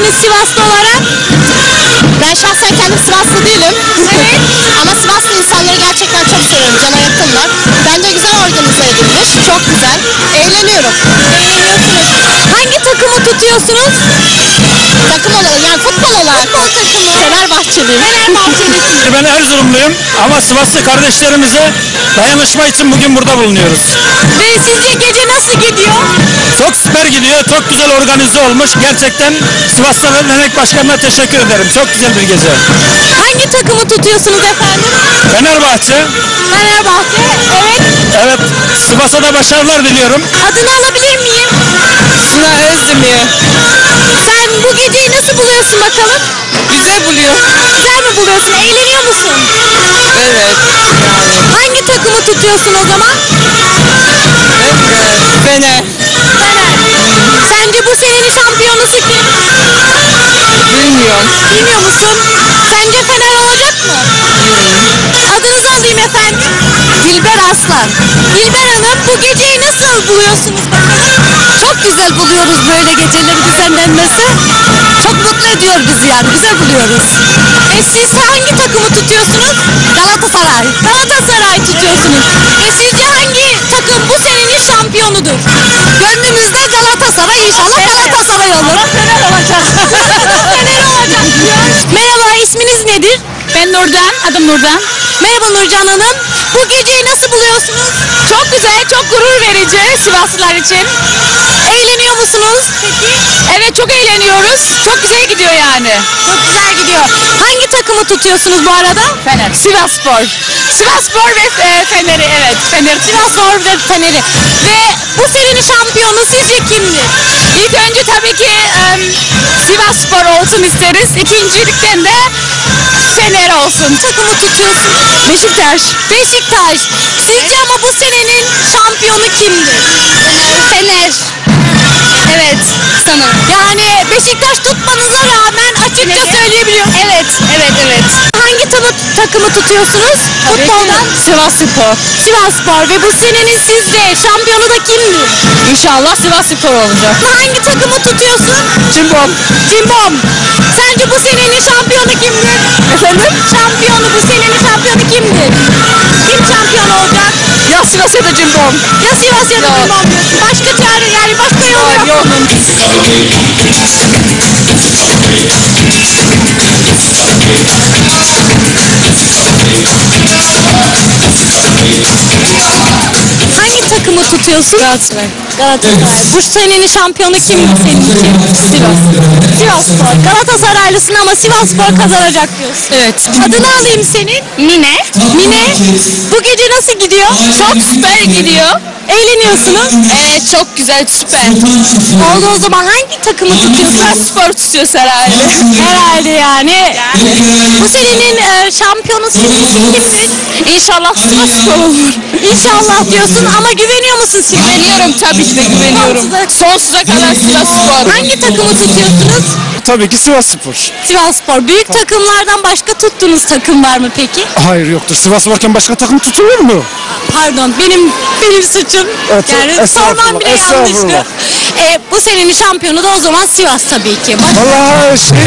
ismi Sivaslı olarak ben şahsen kendim Sivaslı değilim. Evet. Ama Sivaslı insanları gerçekten çok seviyorum. Cana yakınlar. Bence güzel organize edilmiş. Çok güzel. Eğleniyorum. Eğleniyorsunuz. Hangi takımı tutuyorsunuz? Takım olarak yani futbol olarak. Futbol takımı. Fenerbahçeliyim. Fenerbahçelisiniz. Ben Erzurumluyum ama Sivaslı kardeşlerimize dayanışma için bugün burada bulunuyoruz. Ve sizce gece nasıl gidiyor? Çok süper gidiyor, çok güzel organize olmuş. Gerçekten Sivaslı Dernek Başkanı'na teşekkür ederim. Çok güzel bir gece. Hangi takımı tutuyorsunuz efendim? Fenerbahçe, Fenerbahçe. Evet. evet Sivas'a da başarılar diliyorum. Adını alabilir miyim? Suna Özdemir. Sen bu geceyi nasıl buluyorsun bakalım? Güzel buluyor. Güzel mi buluyorsun? Eğleniyor musun? Evet. Hangi takımı tutuyorsun o zaman? Fener. Fener. Bilmiyor musun? Sence Fener olacak mı? Adınızı alayım efendim. Dilber Aslan. Dilber Hanım bu geceyi nasıl buluyorsunuz bakalım? Çok güzel buluyoruz böyle geceleri düzenlenmesi. Çok mutlu ediyor bizi yani. Güzel buluyoruz. E siz hangi takımı tutuyorsunuz? Galatasaray. Galatasaray tutuyorsunuz. E sizce hangi takım bu senenin şampiyonudur? Ben Nurdan. Adım Nurdan. Merhaba Nurcan Hanım. Bu geceyi nasıl buluyorsunuz? Çok güzel, çok gurur verici Sivaslılar için. Eğleniyor musunuz peki? Evet çok eğleniyoruz. Çok güzel gidiyor yani. Çok güzel gidiyor. Hangi takımı tutuyorsunuz bu arada? Fener. Sivasspor. Sivasspor ve e, Fener'i evet. Fener. Sivasspor ve Fener'i. Ve bu senenin şampiyonu sizce kimdir? İlk önce tabii ki Sivasspor olsun isteriz. İkincilikten de Fener olsun. Takımı tutuyorsunuz. Beşiktaş. Beşiktaş. Sizce ama bu senenin şampiyonu kimdir? Fener. Evet sanırım. Yani Beşiktaş tutmanıza rağmen açıkça söyleyebiliyorum. Evet, evet, evet. Hangi takımı, takımı tutuyorsunuz? Futboldan? Sivasspor. Sivasspor ve bu senenin sizce şampiyonu da kimdir? İnşallah Sivasspor olacak. Hangi takımı tutuyorsun? Cimbom. Cimbom. Sence bu senenin şampiyonu kimdir? Efendim? Şampiyonu, bu senenin şampiyonu kimdir? Kim şampiyon olacak? Ya Sivas ya da Cimbom. Ya Sivas ya da. Cimbom diyorsun. Başka çare yani başka yol yok. Yok. Tutuyorsun? Galatasaray. Galatasaray. Bu senenin şampiyonu kim senin için? Sivas. Sivasspor. Galatasaraylısın ama Sivasspor kazanacak diyorsun. Evet. Adını alayım senin. Mine. Mine. Bu gece nasıl gidiyor? Çok süper gidiyor. Eğleniyorsunuz. Evet çok güzel süper. Oldu o zaman hangi takımı tutuyorsun? Spor tutuyoruz herhalde. Herhalde yani. Bu senenin e, şampiyonu sizin kimdir? İnşallah Sivasspor olur. İnşallah diyorsun ama güveniyor musun Sivas'a? Güveniyorum tabii ki de güveniyorum. Sonsuza kadar Sivasspor. Hangi takımı tutuyorsunuz? Tabii ki Sivas Spor. Sivasspor. Büyük takımlardan başka tuttuğunuz takım var mı peki? Hayır yoktur. Sivas varken başka takım tutulur mu? Pardon benim benim suçum. Evet, yani estağfurullah, sormam bile estağfurullah. yanlıştı. E, bu senenin şampiyonu da o zaman Sivas tabii ki. Baş- Vallahi şey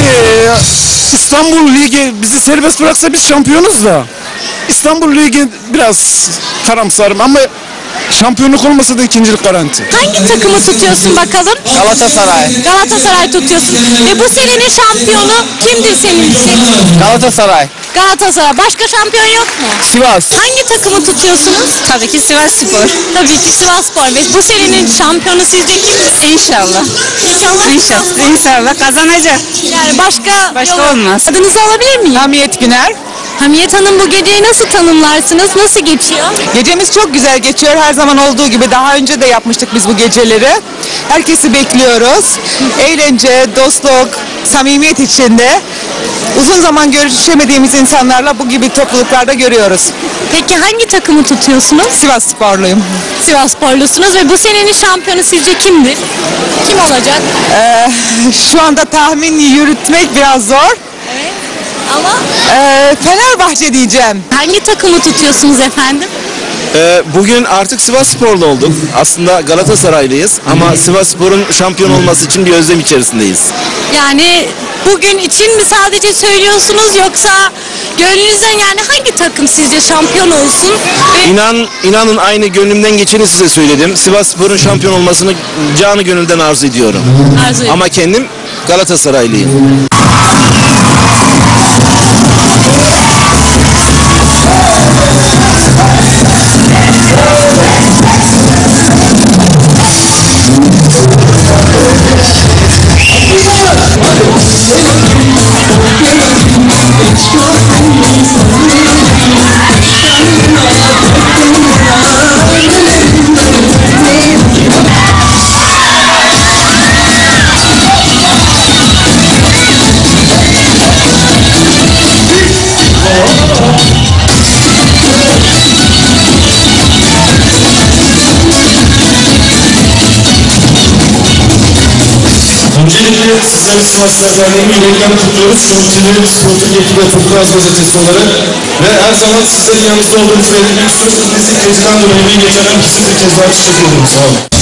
İstanbul Ligi bizi serbest bıraksa biz şampiyonuz da. İstanbul Ligi biraz karamsarım ama şampiyonluk olmasa da ikincilik garanti. Hangi takımı tutuyorsun bakalım? Galatasaray. Galatasaray tutuyorsun. Ve bu senenin şampiyonu kimdir senin için? Galatasaray. Galatasaray. Başka şampiyon yok mu? Sivas. Hangi takımı tutuyorsunuz? Tabii ki Sivasspor. Tabii ki Sivasspor. Ve bu senenin şampiyonu sizce kimdir? İnşallah. İnşallah. İnşallah. İnşallah kazanacak. Yani başka, Başka yolu- olmaz. Adınızı alabilir miyim? Hamiyet Güner. Hamiyet Hanım bu geceyi nasıl tanımlarsınız? Nasıl geçiyor? Gecemiz çok güzel geçiyor. Her zaman olduğu gibi daha önce de yapmıştık biz bu geceleri. Herkesi bekliyoruz. Eğlence, dostluk, samimiyet içinde. Uzun zaman görüşemediğimiz insanlarla bu gibi topluluklarda görüyoruz. Peki hangi takımı tutuyorsunuz? Sivas sporluyum. Sivassporlusunuz ve bu senenin şampiyonu sizce kimdir? Kim olacak? Ee, şu anda tahmin yürütmek biraz zor. Fenerbahçe diyeceğim. hangi takımı tutuyorsunuz efendim? Ee, bugün artık Sivas Sporlu olduk. Aslında Galatasaraylıyız ama Sivas Spor'un şampiyon olması için bir özlem içerisindeyiz. Yani bugün için mi sadece söylüyorsunuz yoksa gönlünüzden yani hangi takım sizce şampiyon olsun? Ve İnan, inanın aynı gönlümden geçeni size söyledim. Sivas Spor'un şampiyon olmasını canı gönülden arzu ediyorum. Arzu ediyorum. Ama kendim Galatasaraylıyım. Öncelikle sizleri Sivaslar Derneği'nin yürekten kutluyoruz. Şömçilerin Sportif Ekibi Turkuaz Gazetesi olarak ve her zaman sizlerin yanınızda olduğunuz ve büyük sürpriz geceden dolayı geçen herkese bir kez daha teşekkür ederim. Sağ olun.